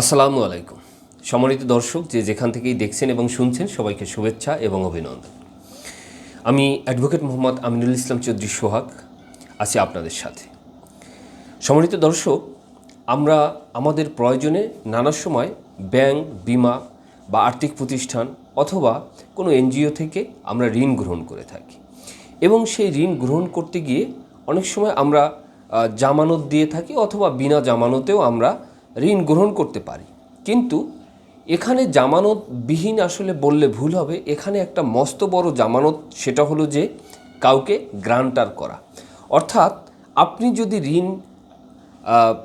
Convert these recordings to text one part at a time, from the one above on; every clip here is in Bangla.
আসসালামু আলাইকুম। সম্মানিত দর্শক, যে যেখান থেকেই দেখছেন এবং শুনছেন, সবাইকে শুভেচ্ছা এবং অভিনন্দন। আমি অ্যাডভোকেট মোহাম্মদ আমিনুল ইসলাম চৌধুরী সোহাগ, আছি আপনাদের সাথে। সম্মানিত দর্শক, আমরা আমাদের প্রয়োজনে নানা সময় ব্যাংক, বিমা বা আর্থিক প্রতিষ্ঠান অথবা কোনো এনজিও থেকে আমরা ঋণ গ্রহণ করে থাকি। এবং সেই ঋণ গ্রহণ করতে গিয়ে অনেক সময় আমরা জামানত দিয়ে থাকি অথবা বিনা জামানতেও আমরা ঋণ গ্রহণ করতে পারি। কিন্তু এখানে জামানতবিহীন আসলে বললে ভুল হবে। এখানে একটা মস্ত বড় জামানত, সেটা হলো যে কাউকে গ্রান্টার করা। অর্থাৎ আপনি যদি ঋণ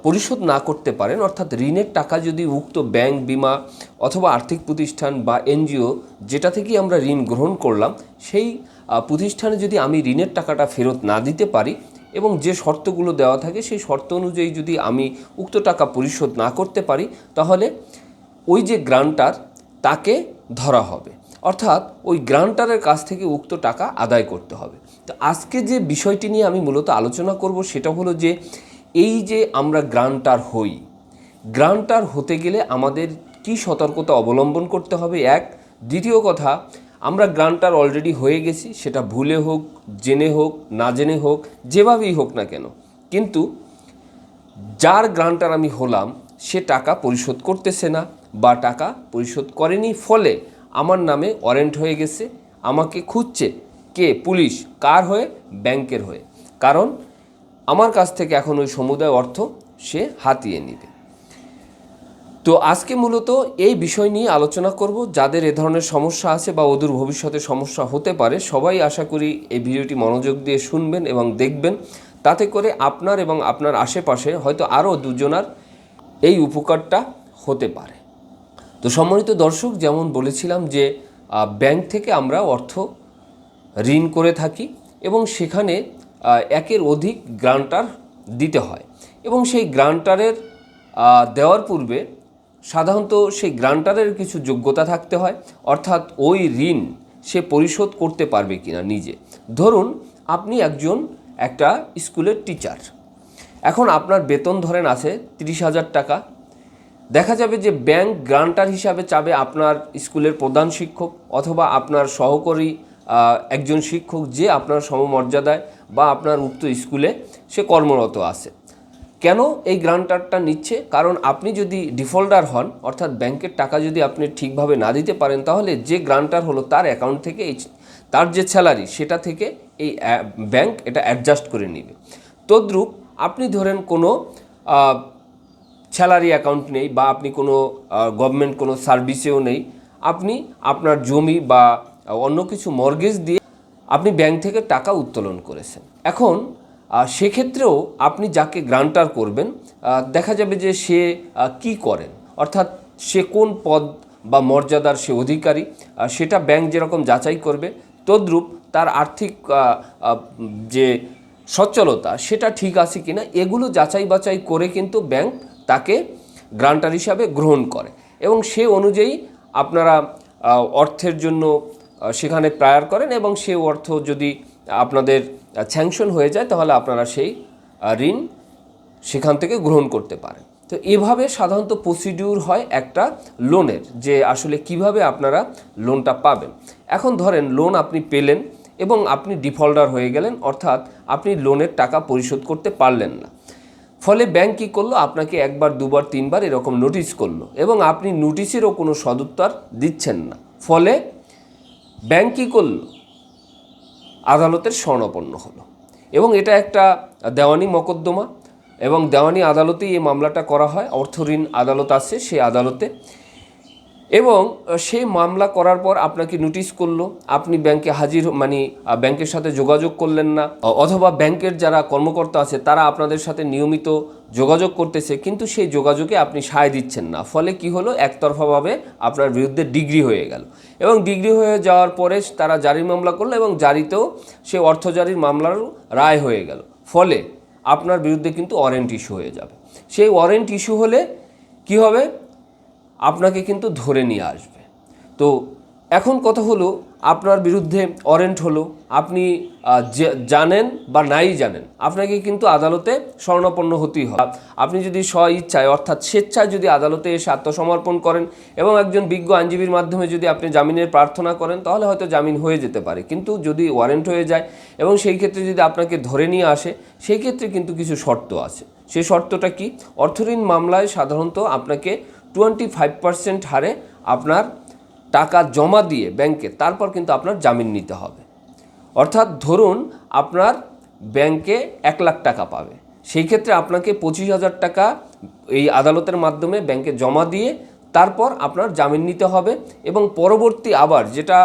পরিশোধ না করতে পারেন, অর্থাৎ ঋণের টাকা যদি উক্ত ব্যাংক, বিমা অথবা আর্থিক প্রতিষ্ঠান বা এনজিও যেটা থেকে আমরা ঋণ গ্রহণ করলাম, সেই প্রতিষ্ঠানে যদি আমি ঋণের টাকাটা ফেরত না দিতে পারি এবং যে শর্তগুলো দেওয়া থাকে সেই শর্ত অনুযায়ী যদি আমি উক্ত টাকা পরিশোধ না করতে পারি, তাহলে ওই যে গ্রান্টার, তাকে ধরা হবে। অর্থাৎ ওই গ্রান্টারের কাছ থেকে উক্ত টাকা আদায় করতে হবে। তো আজকে যে বিষয়টি নিয়ে আমি মূলত আলোচনা করব, সেটা হলো যে এই যে আমরা গ্রান্টার হই, গ্রান্টার হতে গেলে আমাদের কি সতর্কতা অবলম্বন করতে হবে? এক, দ্বিতীয় কথা আমরা গ্রান্টার অলরেডি হয়ে গেছি, সেটা ভুলে হোক, জেনে হোক, না জেনে হোক, যেভাবেই হোক না কেন। কিন্তু যার গ্রান্টার আমি হলাম, সে টাকা পরিশোধ করতেছে না বা টাকা পরিশোধ করেনি, ফলে আমার নামে ওয়ারেন্ট হয়ে গেছে, আমাকে খুঁজছে কে? পুলিশ। কার হয়ে? ব্যাংকের হয়ে। কারণ আমার কাছ থেকে এখন ওই সমুদায় অর্থ সে হাতিয়ে নেবে। তো আজকে মূলত এই বিষয় নিয়ে আলোচনা করব। যাদের এ ধরনের সমস্যা আছে বা অদূর ভবিষ্যতে সমস্যা হতে পারে, সবাই আশা করি এই ভিডিওটি মনোযোগ দিয়ে শুনবেন এবং দেখবেন। তাতে করে আপনার এবং আপনার আশেপাশে হয়তো আরও দুজনার এই উপকারটা হতে পারে। তো সম্মানিত দর্শক, যেমন বলেছিলাম যে ব্যাংক থেকে আমরা অর্থ ঋণ করে থাকি এবং সেখানে একের অধিক গ্রান্টার দিতে হয় এবং সেই গ্রান্টারের দেওয়ার পূর্বে সাধারণত সেই গ্রান্টারের কিছু যোগ্যতা থাকতে হয়, অর্থাৎ ওই ঋণ সে পরিশোধ করতে পারবে কিনা নিজে। ধরুন, আপনি একজন একটা স্কুলের টিচার। এখন আপনার বেতন ধরেন আছে তিরিশ হাজার টাকা। দেখা যাবে যে ব্যাংক গ্রান্টার হিসাবে চাবে আপনার স্কুলের প্রধান শিক্ষক অথবা আপনার সহকারী একজন শিক্ষক যে আপনার সমমর্যাদায় বা আপনার উক্ত স্কুলে সে কর্মরত আছে। কেন এই গ্রান্টারটা নিচ্ছে? কারণ আপনি যদি ডিফল্টার হন, অর্থাৎ ব্যাংকের টাকা যদি আপনি ঠিকভাবে না দিতে পারেন, তাহলে যে গ্রান্টার হলো তার অ্যাকাউন্ট থেকে এই তার যে স্যালারি সেটা থেকে এই ব্যাংক এটা অ্যাডজাস্ট করে নেবে। তদ্রূপ আপনি ধরেন কোনো স্যালারি অ্যাকাউন্ট নেই বা আপনি কোনো গভর্নমেন্ট কোনো সার্ভিসেও নেই, আপনি আপনার জমি বা অন্য কিছু মর্গেজ দিয়ে আপনি ব্যাংক থেকে টাকা উত্তোলন করেছেন। এখন সেক্ষেত্রেও আপনি যাকে গ্রান্টার করবেন দেখা যাবে যে সে কি করেন? অর্থাৎ সে কোন পদ বা মর্যাদার সে অধিকারী সেটা ব্যাংক যেরকম যাচাই করবে, তদ্রূপ তার আর্থিক যে সচ্ছলতা, সেটা ঠিক আছে কিনা, এগুলো যাচাই বাছাই করে কিন্তু ব্যাংক তাকে গ্রান্টার হিসাবে গ্রহণ করে। এবং সে অনুযায়ী আপনারা অর্থের জন্য সেখানে প্রায়ার করেন এবং সে অর্থ যদি আপনাদের স্যাংশন হয়ে যায়, তাহলে আপনারা সেই ঋণ সেখান থেকে গ্রহণ করতে পারেন। তো এভাবে সাধারণত প্রসিডিউর হয় একটা লোনের যে আসলে কীভাবে আপনারা লোনটা পাবেন। এখন ধরেন লোন আপনি পেলেন এবং আপনি ডিফল্টার হয়ে গেলেন, অর্থাৎ আপনি লোনের টাকা পরিশোধ করতে পারলেন না। ফলে ব্যাংক কী করল? আপনাকে একবার, দুবার, তিনবার এরকম নোটিশ করল এবং আপনি নোটিশেরও কোনো সদুত্তর দিচ্ছেন না। ফলে ব্যাংক কী করল? আদালতের স্বর্ণপন্ন হলো। এবং এটা একটা দেওয়ানি মকদ্দমা এবং দেওয়ানি আদালতেই এই মামলাটা করা হয়। অর্থ ঋণ আদালত আছে, সেই আদালতে এবং সেই মামলা করার পর আপনাকে নোটিশ করল, আপনি ব্যাংকে হাজির মানে ব্যাংকের সাথে যোগাযোগ করলেন না অথবা ব্যাংকের যারা কর্মকর্তা আছে, তারা আপনাদের সাথে নিয়মিত যোগাযোগ করতেছে, কিন্তু সেই যোগাযোগে আপনি সায় দিচ্ছেন না। ফলে কি হলো? একতরফাভাবে আপনার বিরুদ্ধে ডিগ্রি হয়ে গেল। এবং ডিগ্রি হয়ে যাওয়ার পরে তারা জারির মামলা করল এবং জারিতেও সে অর্থ জারির মামলারও রায় হয়ে গেল। ফলে আপনার বিরুদ্ধে কিন্তু ওয়ারেন্ট ইস্যু হয়ে যাবে। সেই ওয়ারেন্ট ইস্যু হলে কি হবে? আপনাকে কিন্তু ধরে নিয়ে আসবে। তো এখন কথা হলো, আপনার বিরুদ্ধে ওয়ারেন্ট হলো, আপনি জানেন বা নাই জানেন, আপনাকে কিন্তু আদালতে স্বর্ণাপন্ন হতেই হবে। আপনি যদি স্ব ইচ্ছায় অর্থাৎ স্বেচ্ছায় যদি আদালতে এসে আত্মসমর্পণ করেন এবং একজন বিজ্ঞ আইনজীবীর মাধ্যমে যদি আপনি জামিনের প্রার্থনা করেন, তাহলে হয়তো জামিন হয়ে যেতে পারে। কিন্তু যদি ওয়ারেন্ট হয়ে যায় এবং সেই ক্ষেত্রে যদি আপনাকে ধরে নিয়ে আসে, সেই ক্ষেত্রে কিন্তু কিছু শর্ত আছে। সেই শর্তটা কি? অর্থঋণ মামলায় সাধারণত আপনাকে টোয়েন্টি ফাইভ পার্সেন্ট হারে আপনার টাকা জমা দিয়ে ব্যাংকে, তারপর কিন্তু আপনার জামিন নিতে হবে। অর্থাৎ ধরুন আপনার ব্যাংকে এক লাখ টাকা পাবে। সেই ক্ষেত্রে আপনাকে পঁচিশ হাজার টাকা এই আদালতের মাধ্যমে ব্যাংকে জমা দিয়ে তারপর আপনার জামিন নিতে হবে এবং পরবর্তী আবার যেটা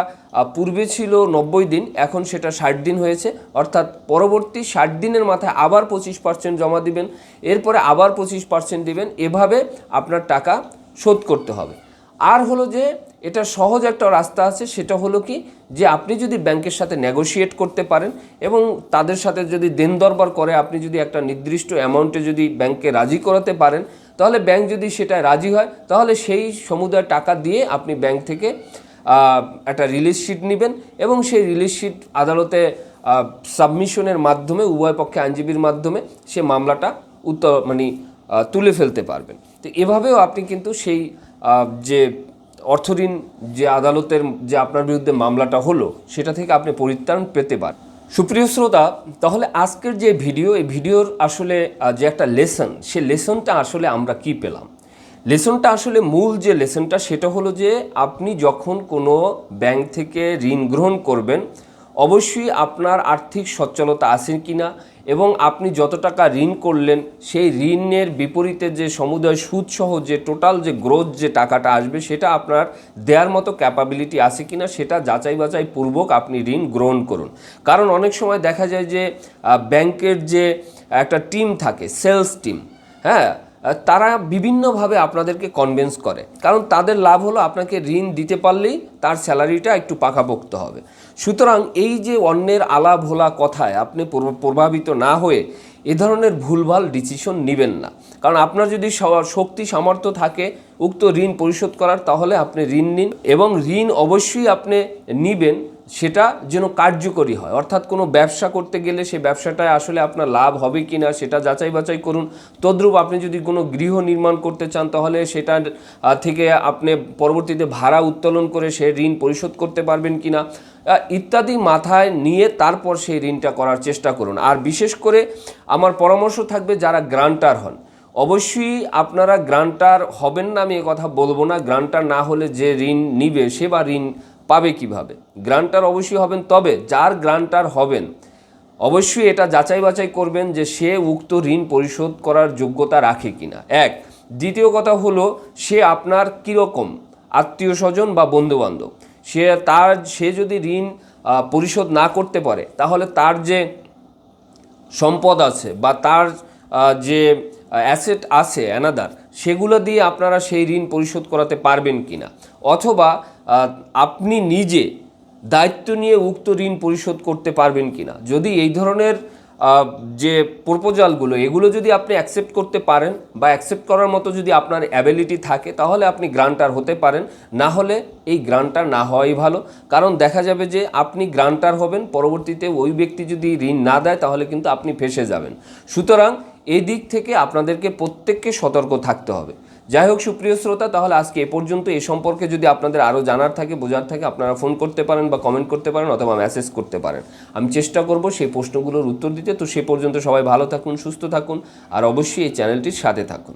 পূর্বে ছিল নব্বই দিন, এখন সেটা ষাট দিন হয়েছে। অর্থাৎ পরবর্তী ষাট দিনের মাথায় আবার পঁচিশ পার্সেন্ট জমা দিবেন, এরপরে আবার পঁচিশ পার্সেন্ট দিবেন। এভাবে আপনার টাকা শোধ করতে হবে। আর হলো যে এটা সহজ একটা রাস্তা আছে, সেটা হলো কি যে আপনি যদি ব্যাংকের সাথে নেগোশিয়েট করতে পারেন এবং তাদের সাথে যদি দেন দরবার করে, আপনি যদি একটা নির্দিষ্ট অ্যামাউন্টে যদি ব্যাংকে রাজি করাতে পারেন, তাহলে ব্যাংক যদি সেটা রাজি হয়, তাহলে সেই সমুদায় টাকা দিয়ে আপনি ব্যাংক থেকে একটা রিলিজ শিট নেবেন এবং সেই রিলিজ শিট আদালতে সাবমিশনের মাধ্যমে, উভয় পক্ষে আইনজীবীর মাধ্যমে সে মামলাটা উত্তর মানে তুলে ফেলতে পারবেন। তো এভাবেও আপনি কিন্তু সেই যে অর্থঋণ যে আদালতের যে আপনার বিরুদ্ধে মামলাটা হলো, সেটা থেকে আপনি পরিত্রাণ পেতে পারেন। সুপ্রিয় শ্রোতা, তাহলে আজকের যে ভিডিও, এই ভিডিওর আসলে যে একটা লেসন, সে লেসনটা আসলে আমরা কি পেলাম? লেসনটা আসলে মূল যে লেসনটা, সেটা হলো যে আপনি যখন কোনো ব্যাংক থেকে ঋণ গ্রহণ করবেন অবশ্যই আপনার আর্থিক সচ্ছলতা আছে কিনা এবং আপনি যত টাকা ঋণ করলেন, সেই ঋণের বিপরীতে যে সমুদয় সুদসহ যে টোটাল যে গ্রোথ যে টাকাটা আসবে, সেটা আপনার দেওয়ার মতো ক্যাপাবিলিটি আছে কিনা, সেটা যাচাই বাছাই পূর্বক আপনি ঋণ গ্রহণ করুন। কারণ অনেক সময় দেখা যায় যে ব্যাংকের যে একটা টিম থাকে সেলস টিম হ্যাঁ? তারা বিভিন্নভাবে আপনাদেরকে কনভিন্স করে। কারণ তাদের লাভ হলো আপনাকে ঋণ দিতে পারলেই তার স্যালারিটা একটু পাকাপোক্ত হবে। সুতরাং এই যে অন্যের আলা ভোলা কথায় আপনি প্রভাবিত না হয়ে এ ধরনের ভুলভাল ডিসিশন নেবেন না। কারণ আপনার যদি শক্তি সামর্থ্য থাকে উক্ত ঋণ পরিশোধ করার, তাহলে আপনি ঋণ নিন এবং ঋণ অবশ্যই আপনি নিবেন। সেটা যেন কার্যকরী হয়। অর্থাৎ কোনো ব্যবসা করতে গেলে সেই ব্যবসাটায় আসলে আপনার লাভ হবে কি না সেটা যাচাই বাছাই করুন। তদ্রূপ আপনি যদি কোনো গৃহ নির্মাণ করতে চান, তাহলে সেটা থেকে আপনি পরবর্তীতে ভাড়া উত্তোলন করে সে ঋণ পরিশোধ করতে পারবেন কি না ইত্যাদি মাথায় নিয়ে তারপর সেই ঋণটা করার চেষ্টা করুন। আর বিশেষ করে আমার পরামর্শ থাকবে যারা গ্রান্টার হন। অবশ্যই আপনারা গ্রান্টার হবেন না, আমি কথা বলব না। গ্রান্টার না হলে যে ঋণ নিবে, সে বা ঋণ পাবে কীভাবে? গ্রান্টার অবশ্যই হবেন, তবে যার গ্রান্টার হবেন, অবশ্যই এটা যাচাই বাছাই করবেন যে সে উক্ত ঋণ পরিশোধ করার যোগ্যতা রাখে কিনা। এক, দ্বিতীয় কথা হলো, সে আপনার কীরকম? আত্মীয় স্বজন বা বন্ধুবান্ধব। সে তার, সে যদি ঋণ পরিশোধ না করতে পারে, তাহলে তার যে সম্পদ আছে বা তার যে অ্যাসেট আছে অ্যানাদার সেগুলো দিয়ে আপনারা সেই ঋণ পরিশোধ করাতে পারবেন কি না অথবা আপনি নিজে দায়িত্ব নিয়ে উক্ত ঋণ পরিশোধ করতে পারবেন কিনা? যদি এই ধরনের যে প্রপোজালগুলো, এগুলো যদি আপনি অ্যাকসেপ্ট করতে পারেন বা অ্যাকসেপ্ট করার মতো যদি আপনার অ্যাবিলিটি থাকে, তাহলে আপনি গ্রান্টার হতে পারেন। না হলে এই গ্রান্টার না হওয়াই ভালো। কারণ দেখা যাবে যে আপনি গ্রান্টার হবেন, পরবর্তীতে ওই ব্যক্তি যদি ঋণ না দেয়, তাহলে কিন্তু আপনি ফেসে যাবেন। সুতরাং এই দিক থেকে আপনাদেরকে প্রত্যেককে সতর্ক থাকতে হবে। যাই হোক, সুপ্রিয় শ্রোতা, তাহলে আজকে এ পর্যন্ত এ সম্পর্কে যদি আপনাদের আরও জানার থাকে, বোঝার থাকে, আপনারা ফোন করতে পারেন বা কমেন্ট করতে পারেন অথবা মেসেজ করতে পারেন। আমি চেষ্টা করব সেই প্রশ্নগুলোর উত্তর দিতে। তো সে পর্যন্ত সবাই ভালো থাকুন, সুস্থ থাকুন, আর অবশ্যই এই চ্যানেলটির সাথে থাকুন।